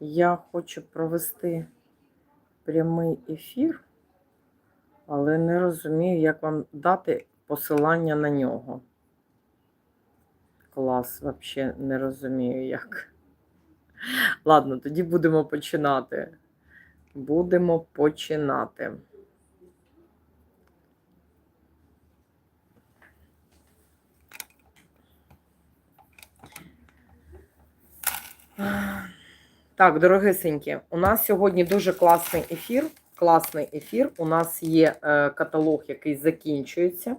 Я хочу провести прямий ефір, але не розумію, як вам дати посилання на нього. Клас, взагалі не розумію як. Ладно, тоді будемо починати. Будемо починати. Так, дорогисенькі, у нас сьогодні дуже класний ефір. Класний ефір. У нас є е, каталог, який закінчується,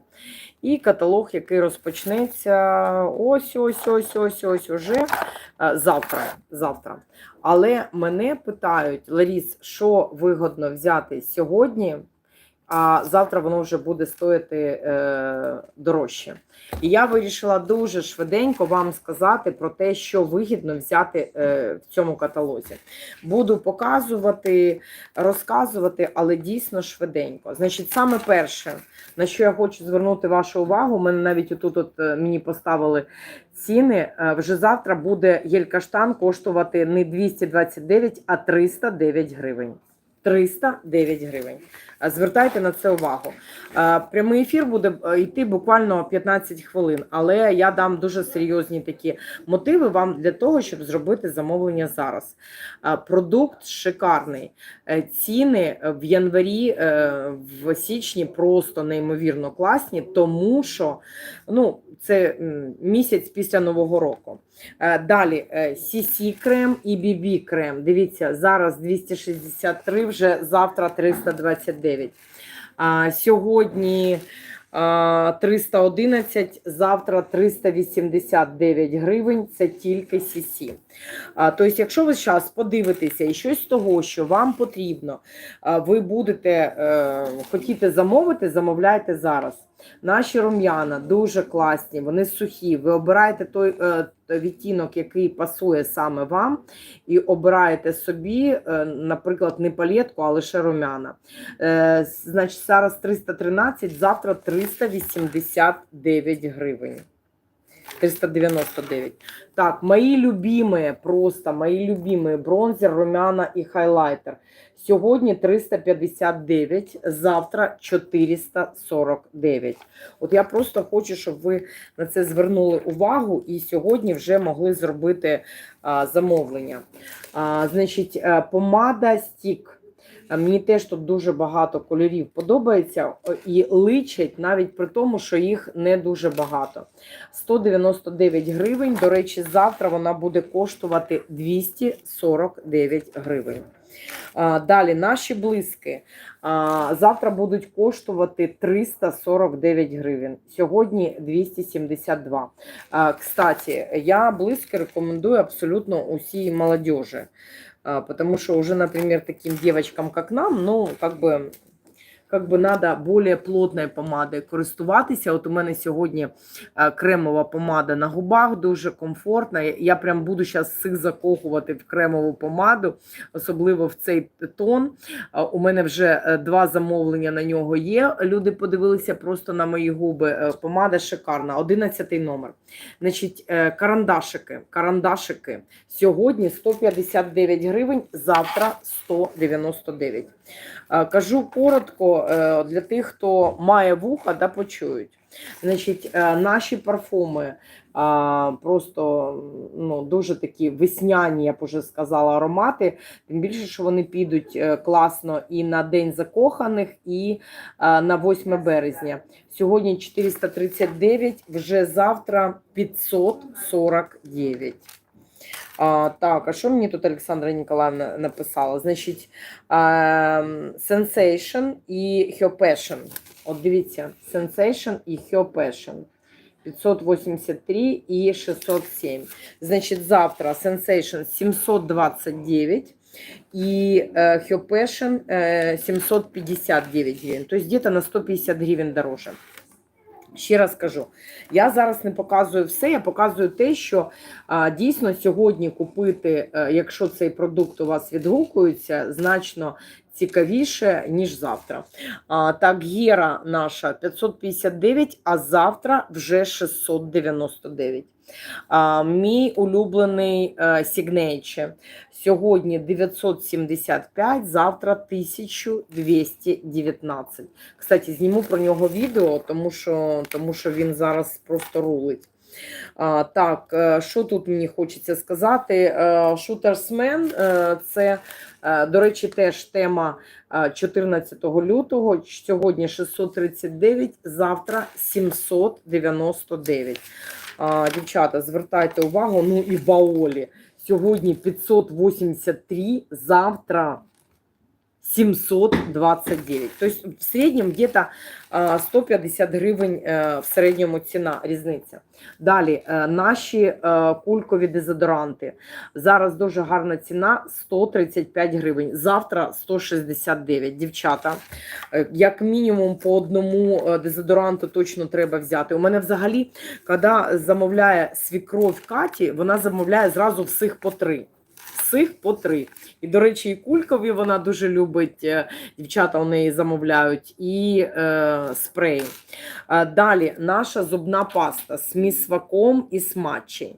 і каталог, який розпочнеться ось ось ось ось ось уже е, завтра. завтра. Але мене питають, Ларіс, що вигодно взяти сьогодні, а завтра воно вже буде стоїти е, дорожче. І я вирішила дуже швиденько вам сказати про те, що вигідно взяти е, в цьому каталозі. Буду показувати, розказувати, але дійсно швиденько. Значить, саме перше, на що я хочу звернути вашу увагу, у мене навіть отут от, е, мені поставили ціни. Вже завтра буде гель-каштан коштувати не 229, а 309 гривень. 309 гривень. Е, Звертайте на це увагу. Е, Прямий ефір буде е, йти буквально 15 хвилин, але я дам дуже серйозні такі мотиви вам для того, щоб зробити замовлення зараз. Продукт шикарний. Ціни в январі, в січні просто неймовірно класні, тому що ну, це місяць після Нового року. Е, Далі CC крем і BB крем. Дивіться, зараз 263, вже завтра 329. А, Сьогодні 311, завтра 389 гривень. Це тільки CC. Тобто, якщо ви зараз подивитеся і щось з того, що вам потрібно, ви будете е, хотіти замовити, замовляйте зараз. Наші рум'яна дуже класні, вони сухі. Ви обираєте той е, відтінок, який пасує саме вам, і обираєте собі, е, наприклад, не палетку, а лише рум'яна. Е, значить, зараз 313, завтра 389 гривень. 399. Так, мої любимые, просто мої любимые бронзер, румяна і хайлайтер. Сьогодні 359, завтра 449. От я просто хочу, щоб ви на це звернули увагу і сьогодні вже могли зробити а, замовлення. А, значить, е, помада стік. Мені теж тут дуже багато кольорів подобається і личать навіть при тому, що їх не дуже багато. 199 гривень. До речі, завтра вона буде коштувати 249 гривень. Далі наші а, завтра будуть коштувати 349 гривень. Сьогодні 272. А, Кстати, я блиски рекомендую абсолютно усій молодежі. Потому что уже, например, таким девочкам, как нам, ну, как бы, как бы надо более плотною помадою користуватися. От у мене сьогодні е, кремова помада на губах, дуже комфортна. Я прям буду зараз всіх закохувати в кремову помаду, особливо в цей тон. Е, У мене вже е, два замовлення на нього є. Люди подивилися просто на мої губи. Помада шикарна, 11 номер. Значить, карандашики. Карандашики. Сьогодні 159 гривень, завтра 199. Е, Кажу коротко е, для тих, хто має вуха, да почують. Значить, е, наші парфуми просто ну, дуже такі весняні, я б уже сказала, аромати. Тим більше, що вони підуть е, класно і на День закоханих, і на 8 березня. Сьогодні 439, вже завтра 549. А, так, а що мені тут Олександра Ніколаївна написала? Значить, Sensation і Passion. От дивіться, Sensation і Passion. 583 і 607. Значить, завтра Sensation 729 і е, Passion е, 759 гривень. Тобто где-то на 150 гривень дороже. Ще раз кажу, я зараз не показую все, я показую те, що а, дійсно сьогодні купити, а, якщо цей продукт у вас відгукується, значно цікавіше, ніж завтра. А, так, Гера наша 559, а завтра вже 699. Мій улюблений Сігнечі Сьогодні 975, завтра 1219. Кстати, зніму про нього відео, тому що, тому що він зараз просто рулить. Так, е, що тут мені хочеться сказати? Е, Шутерсмен е, це, до речі, теж тема е, 14 лютого. Сьогодні 639, завтра 799. Дівчата, звертайте увагу, ну і баолі. Сьогодні 583, завтра 729. То есть в среднем где-то 150 гривень е, в середньому ціна різниця. Далі е, наші е, кулькові дезодоранти. Зараз дуже гарна ціна 135 гривень. Завтра 169. Дівчата, е, як мінімум по одному дезодоранту точно треба взяти. У мене взагалі, коли замовляє свікров Каті, вона замовляє зразу всіх по три. Всіх по три. І, до речі, і кулькові вона дуже любить. е, Дівчата у неї замовляють, і е, спреї. Далі наша зубна паста з місваком і смачі.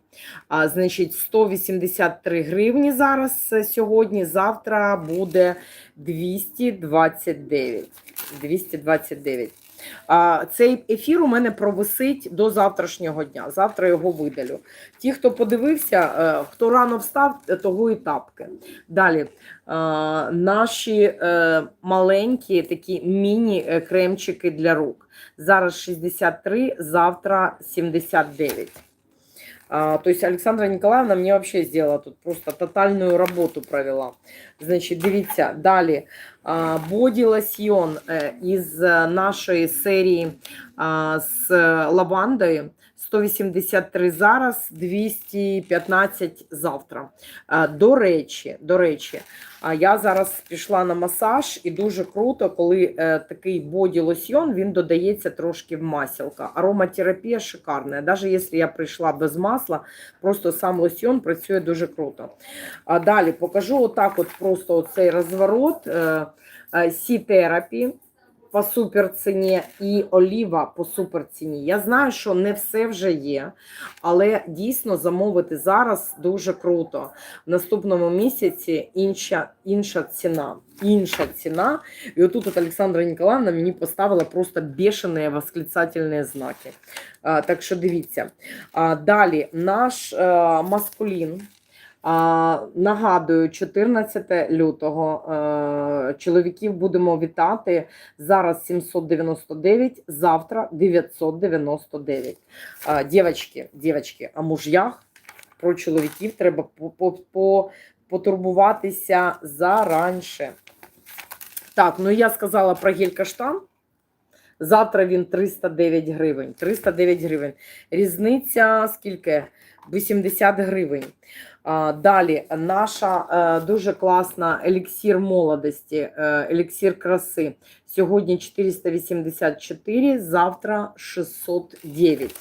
А, значить, 183 гривні зараз е, сьогодні. Завтра буде 229. 229. Цей ефір у мене провисить до завтрашнього дня. Завтра його видалю. Ті, хто подивився, е, хто рано встав, того і тапки. Далі е, наші е, маленькі такі міні-кремчики для рук. Зараз 63, завтра 79. То есть Александра Николаевна мне вообще сделала тут просто тотальную работу провела. Значит, дивіться, далі. А, Боді лосьйон нашей із с нашої серії а, з лавандою. 183 зараз, 215 завтра. До речі, до речі, я зараз пішла на масаж, і дуже круто, коли е, такий боді лосьйон, він додається трошки в масілка. Ароматерапія шикарна. Навіть якщо я прийшла без масла, просто сам лосьйон працює дуже круто. Далі покажу отак: от просто оцей розворот е, е, Сі-терапі по суперціні і оліва по суперціні. Я знаю, що не все вже є, але дійсно замовити зараз дуже круто. В наступному місяці інша, інша ціна. Інша ціна. І отут от Олександра Ніколаївна мені поставила просто бешені восклицательні знаки. Так що дивіться. Далі наш а, маскулін. Нагадую, 14 лютого е, чоловіків будемо вітати. Зараз 799, завтра 999. А, дівчатки, дівчатки, а муж'ях про чоловіків треба по- по- по- потурбуватися заранше. Так, ну я сказала про гель-каштан. Завтра він 309 гривень. 309 гривень. Різниця скільки? 80 гривень. Далі наша е, дуже класна еліксір молодості, е, еліксір краси. Сьогодні 484, завтра 609.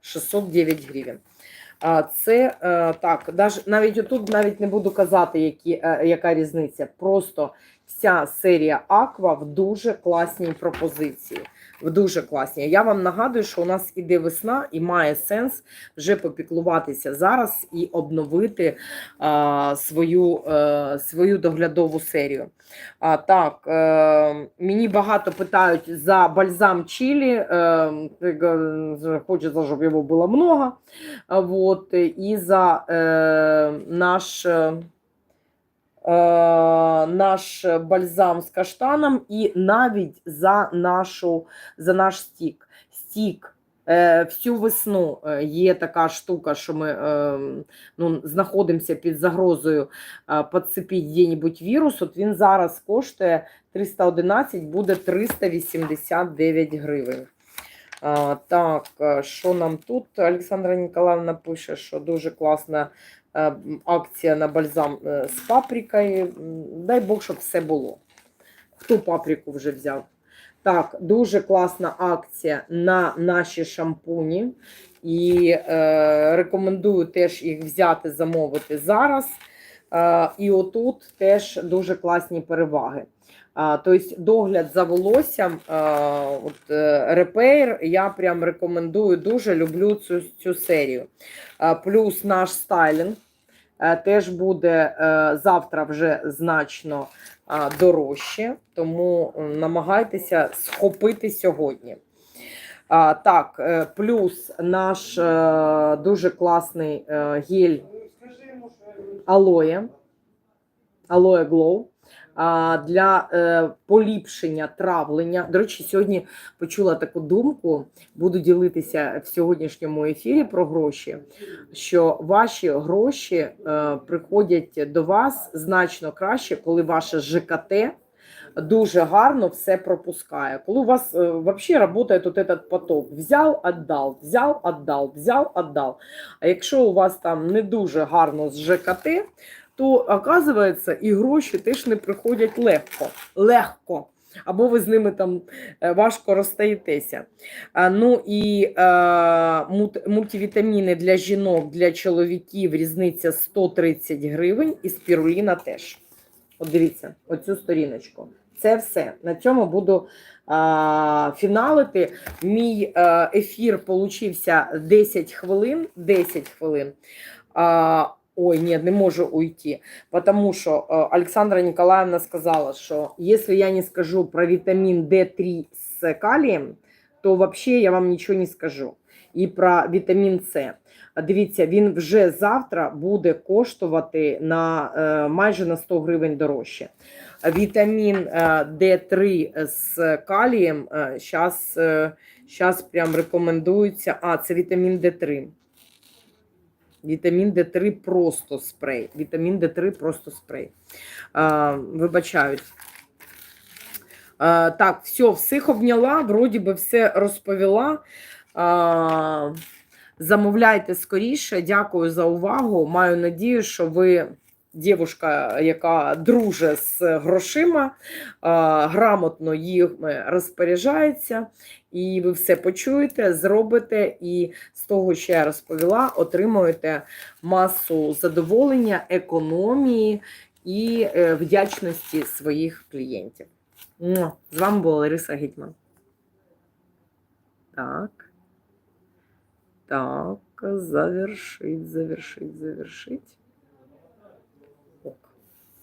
609 гривень. Це е, так, навіть отут навіть не буду казати, які, яка різниця. Просто вся серія Аква в дуже класній пропозиції. Дуже класній. Я вам нагадую, що у нас іде весна і має сенс вже попіклуватися зараз і обновити а, свою, е, свою доглядову серію. А, так, е, мені багато питають за бальзам чилі. Е, е, хочеться, щоб його було много. А, Вот, і за е, наш. Е, наш бальзам з каштаном і навіть за, нашу, за наш стік. Стік е, всю весну е, є така штука, що ми ну, знаходимося під загрозою підцепити де-небудь вірус. От він зараз коштує 311, буде 389 гривень. Так, що нам тут? Олександра Ніколаївна пише, що дуже класна акція на бальзам е, з паприкою. Дай Бог, щоб все було. Хто паприку вже взяв? Так, дуже класна акція на наші шампуні. І е, рекомендую теж їх взяти, замовити зараз. Е, і отут теж дуже класні переваги. А, тобто догляд за волоссям, а, от, е, репейр, я прям рекомендую дуже, люблю цю, цю серію. А, плюс наш стайлінг е, теж буде е, завтра вже значно дорожче, тому е, намагайтеся схопити сьогодні. Так, е, плюс наш е, дуже класний е, гель алоє, алоє Glow для е, поліпшення травлення. До речі, сьогодні почула таку думку, буду ділитися в сьогоднішньому ефірі про гроші, що ваші гроші е, приходять до вас значно краще, коли ваше ЖКТ дуже гарно все пропускає. Коли у вас е, взагалі працює тут этот поток, взяв, віддав, взяв, віддав, взяв, віддав. А якщо у вас там не дуже гарно з ЖКТ, то оказується, і гроші теж не приходять легко. Легко. Або ви з ними там е, важко розстаєтеся. Ну і е, мультивітаміни для жінок, для чоловіків різниця 130 гривень, і спіруліна теж. От дивіться, оцю сторіночку. Це все. На цьому буду а, фіналити. Мій е, ефір получився 10 хвилин. 10 хвилин. А, ой, ні, не можу уйти. Потому е, Олександра Ніколаївна сказала, що якщо я не скажу про вітамін D3 з калієм, то взагалі я вам нічого не скажу. І про вітамін С. Дивіться, він вже завтра буде коштувати на е, майже на 100 гривень дорожче. Вітамін е, D3 з калієм зараз е, прям рекомендується. А, це вітамін D3. Вітамін D3 просто спрей. Вітамін D3 просто спрей. Е, вибачаюсь. Е, так, все, всіх обняла, вроді би все розповіла. Е, Замовляйте скоріше. Дякую за увагу. Маю надію, що ви дівушка, яка друже з грошима, грамотно їми розпоряджається, і ви все почуєте, зробите, і з того, що я розповіла, отримуєте масу задоволення, економії і е, вдячності своїх клієнтів. З вами була Лариса Гетьман. Так. Так, завершить, завершить, завершить.